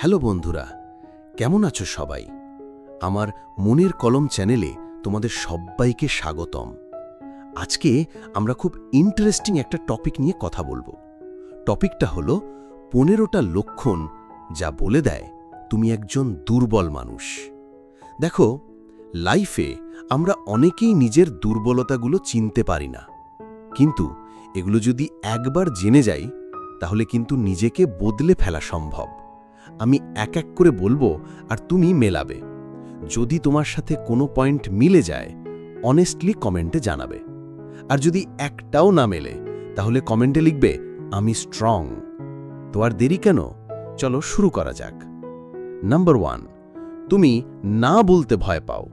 Hello বন্ধুরা, কেমন আছো সবাই? আমার মনের কলম চ্যানেলে তোমাদের সবাইকে স্বাগতম। আজকে আমরা খুব ইন্টারেস্টিং একটা টপিক নিয়ে কথা বলব। টপিকটা হলো পনেরোটা লক্ষণ যা বলে দেয় তুমি একজন দুর্বল মানুষ। দেখো লাইফে আমরা অনেকেই নিজের দুর্বলতাগুলো চিনতে পারি না। কিন্তু এগুলো যদি একবার জেনে যাই, তাহলে কিন্তু নিজেকে বদলে ফেলা সম্ভব। আমি এক এক করে বলব আর তুমি মেলাবে। যদি তোমার সাথে কোনো পয়েন্ট মিলে যায় অনেস্টলি কমেন্টে জানাবে। আর যদি একটাও না মেলে, তাহলে কমেন্টে লিখবে, আমি স্ট্রং তো আর দেরি কেন? চলো শুরু করা যাক। নাম্বার ওয়ান তুমি না বলতে ভয় পাও।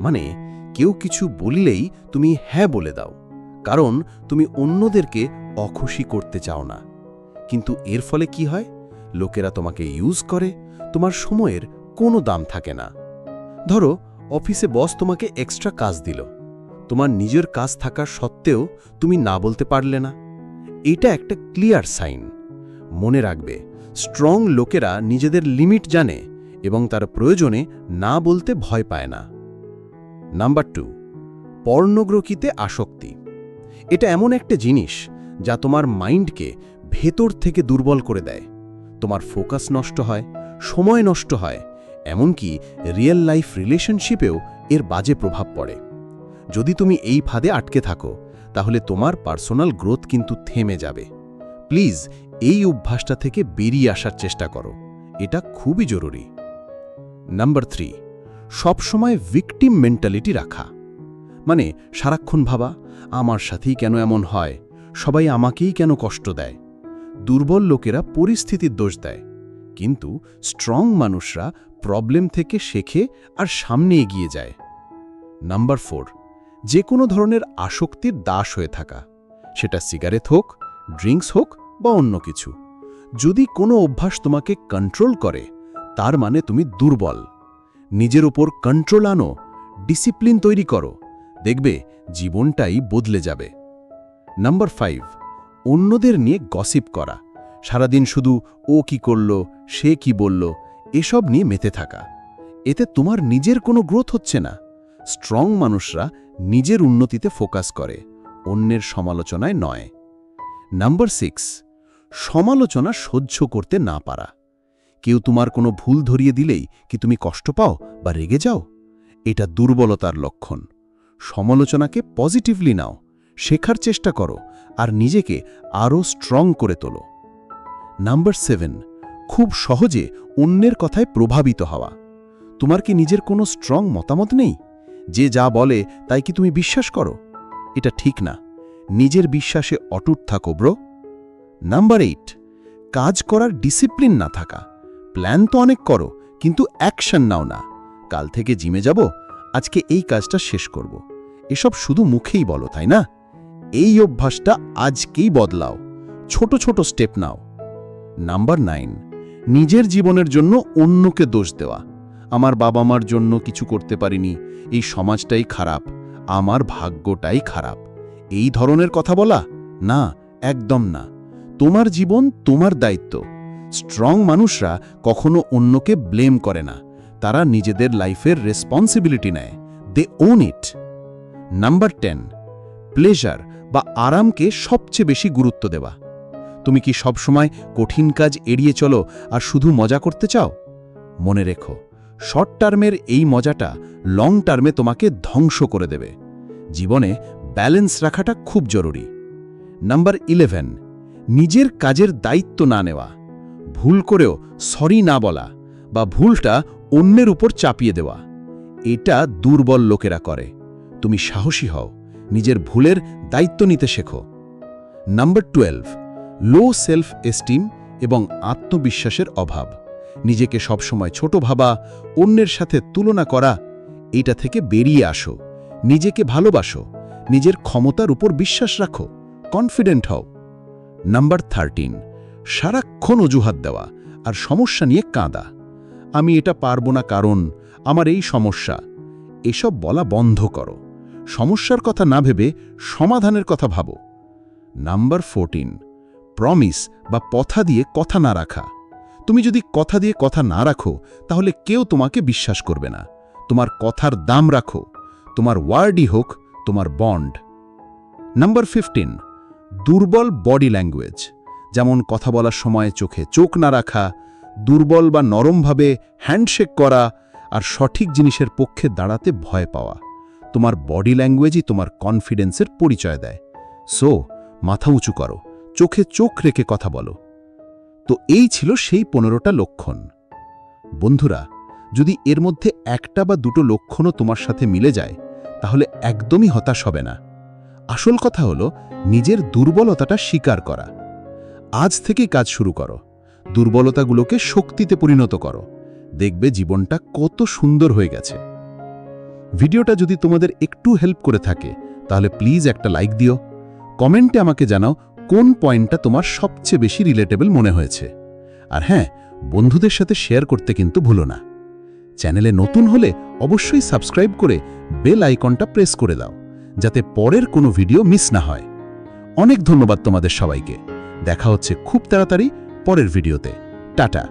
মানে কেউ কিছু বললেই তুমি হ্যাঁ বলে দাও। কারণ, তুমি অন্যদেরকে অখুশি করতে চাও না। কিন্তু এর ফলে কি হয়? লোকেরা তোমাকে ইউজ করে, তোমার সময়ের কোনো দাম থাকে না। ধরো, অফিসে বস তোমাকে এক্সট্রা কাজ দিল। তোমার নিজের কাজ থাকা সত্ত্বেও তুমি না বলতে পারলে না। এটা একটা ক্লিয়ার সাইন মনে রাখবে স্ট্রং লোকেরা নিজেদের লিমিট জানে এবং তার প্রয়োজনে না বলতে ভয় পায় না। নাম্বার টু পর্ণগ্রকিতে আসক্তি। এটা এমন একটা জিনিস যা তোমার মাইন্ডকে ভেতর থেকে দুর্বল করে দেয়। তোমার ফোকাস নষ্ট হয়, সময় নষ্ট হয়, এমনকি রিয়েল লাইফ রিলেশনশিপেও এর বাজে প্রভাব পড়ে। যদি তুমি এই ফাঁদে আটকে থাকো, তাহলে তোমার পার্সোনাল গ্রোথ কিন্তু থেমে যাবে। প্লিজ, এই অভ্যাসটা থেকে বেরিয়ে আসার চেষ্টা করো। এটা খুবই জরুরি। নাম্বার থ্রি, সবসময় ভিকটিম মেন্টালিটি রাখা। মানে সারাক্ষণ ভাবা, আমার সাথেই কেন এমন হয়? সবাই আমাকেই কেন কষ্ট দেয়? দুর্বল লোকেরা পরিস্থিতির দোষ দেয়। কিন্তু স্ট্রং মানুষরা প্রবলেম থেকে শেখে আর সামনে এগিয়ে যায়। নাম্বার ফোর যে কোনো ধরনের আসক্তির দাস হয়ে থাকা। সেটা সিগারেট হোক ড্রিঙ্কস হোক বা অন্য কিছু। যদি কোনো অভ্যাস তোমাকে কন্ট্রোল করে, তার মানে তুমি দুর্বল। নিজের ওপর কন্ট্রোল আনো ডিসিপ্লিন তৈরি করো। দেখবে জীবনটাই বদলে যাবে। নাম্বার ফাইভ অন্যদের নিয়ে গসিপ করা। সারাদিন শুধু ও কি করল, সে কি বলল, এসব নিয়ে মেতে থাকা। এতে তোমার নিজের কোনো গ্রোথ হচ্ছে না। স্ট্রং মানুষরা নিজের উন্নতিতে ফোকাস করে, অন্যের সমালোচনায় নয়। নাম্বার সিক্স, সমালোচনা সহ্য করতে না পারা। কেউ তোমার কোনো ভুল ধরিয়ে দিলেই কি তুমি কষ্ট পাও বা রেগে যাও? এটা দুর্বলতার লক্ষণ। সমালোচনাকে পজিটিভলি নাও। শেখার চেষ্টা করো আর নিজেকে আরও স্ট্রং করে তোলো। নাম্বার সেভেন খুব সহজে অন্যের কথায় প্রভাবিত হওয়া। তোমার কি নিজের কোনো স্ট্রং মতামত নেই? যে যা বলে তাই কি তুমি বিশ্বাস করো? এটা ঠিক না। নিজের বিশ্বাসে অটুট থাকো ব্রো নাম্বার এইট কাজ করার ডিসিপ্লিন না থাকা। প্ল্যান তো অনেক করো, কিন্তু অ্যাকশন নাও না। কাল থেকে জিমে যাব, আজকে এই কাজটা শেষ করব। এসব শুধু মুখেই বলো, তাই না? এই অভ্যাসটা আজকেই বদলাও। ছোট ছোট স্টেপ নাও। নাম্বার নাইন নিজের জীবনের জন্য অন্যকে দোষ দেওয়া। আমার বাবা মার জন্য কিছু করতে পারিনি, এই সমাজটাই খারাপ, আমার ভাগ্যটাই খারাপ। এই ধরনের কথা বলা? না, একদম না। তোমার জীবন তোমার দায়িত্ব। স্ট্রং মানুষরা কখনো অন্যকে ব্লেম করে না। তারা নিজেদের লাইফের রেসপন্সিবিলিটি নেয়। They own it number ten pleasure বা আরামকে সবচেয়ে বেশি গুরুত্ব দেওয়া। তুমি কি সবসময় কঠিন কাজ এড়িয়ে চলো আর শুধু মজা করতে চাও? মনে রেখো শর্ট টার্মের এই মজাটা লং টার্মে তোমাকে ধ্বংস করে দেবে। জীবনে ব্যালেন্স রাখাটা খুব জরুরি। নাম্বার ইলেভেন নিজের কাজের দায়িত্ব না নেওয়া। ভুল করেও সরি না বলা বা ভুলটা অন্যের উপর চাপিয়ে দেওয়া। এটা দুর্বল লোকেরা করে। তুমি সাহসী হও। নিজের ভুলের দায়িত্ব নিতে শেখো। Number twelve low self esteem এবং আত্মবিশ্বাসের অভাব। নিজেকে সবসময় ছোট ভাবা, অন্যের সাথে তুলনা করা এটা থেকে বেরিয়ে আসো। নিজেকে ভালোবাসো, নিজের ক্ষমতার উপর বিশ্বাস রাখো কনফিডেন্ট হও। নাম্বার থার্টিন সারাক্ষণ অজুহাত দেওয়া আর সমস্যা নিয়ে কাঁদা। আমি এটা পারব না কারণ আমার এই সমস্যা। এসব বলা বন্ধ করো। সমস্যার কথা না ভেবে সমাধানের কথা ভাবো। নাম্বার ফোরটিন প্রমিস বা কথা দিয়ে কথা না রাখা। তুমি যদি কথা দিয়ে কথা না রাখো, তাহলে কেউ তোমাকে বিশ্বাস করবে না। তোমার কথার দাম রাখো। তোমার ওয়ার্ডই হোক, তোমার বন্ড নাম্বার ফিফটিন দুর্বল বডি ল্যাঙ্গুয়েজ যেমন কথা বলার সময় চোখে চোখ না রাখা, দুর্বল বা নরমভাবে হ্যান্ডশেক করা, আর সঠিক জিনিসের পক্ষে দাঁড়াতে ভয় পাওয়া। তোমার বডি ল্যাঙ্গুয়েজই তোমার কনফিডেন্সের পরিচয় দেয়। সো মাথা উঁচু করো, চোখে চোখ রেখে কথা বলো। তো এই ছিল সেই পনেরোটা লক্ষণ। বন্ধুরা, যদি এর মধ্যে একটা বা দুটো লক্ষণও তোমার সাথে মিলে যায়, তাহলে একদমই হতাশ হবে না। আসল কথা হলো, নিজের দুর্বলতাটা স্বীকার করা। আজ থেকেই কাজ শুরু করো। দুর্বলতাগুলোকে শক্তিতে পরিণত করো। দেখবে জীবনটা কত সুন্দর হয়ে গেছে। ভিডিওটা যদি তোমাদের একটু হেল্প করে থাকে, তাহলে প্লিজ একটা লাইক দিও। কমেন্টে আমাকে জানাও কোন পয়েন্টটা তোমার সবচেয়ে বেশি রিলেটেবল মনে হয়েছে। আর হ্যাঁ বন্ধুদের সাথে শেয়ার করতে কিন্তু ভুলো না। চ্যানেলে নতুন হলে অবশ্যই সাবস্ক্রাইব করে বেল আইকনটা প্রেস করে দাও, যাতে পরের কোনো ভিডিও মিস না হয়। অনেক ধন্যবাদ তোমাদের সবাইকে। দেখা হচ্ছে খুব তাড়াতাড়ি পরের ভিডিওতে টাটা।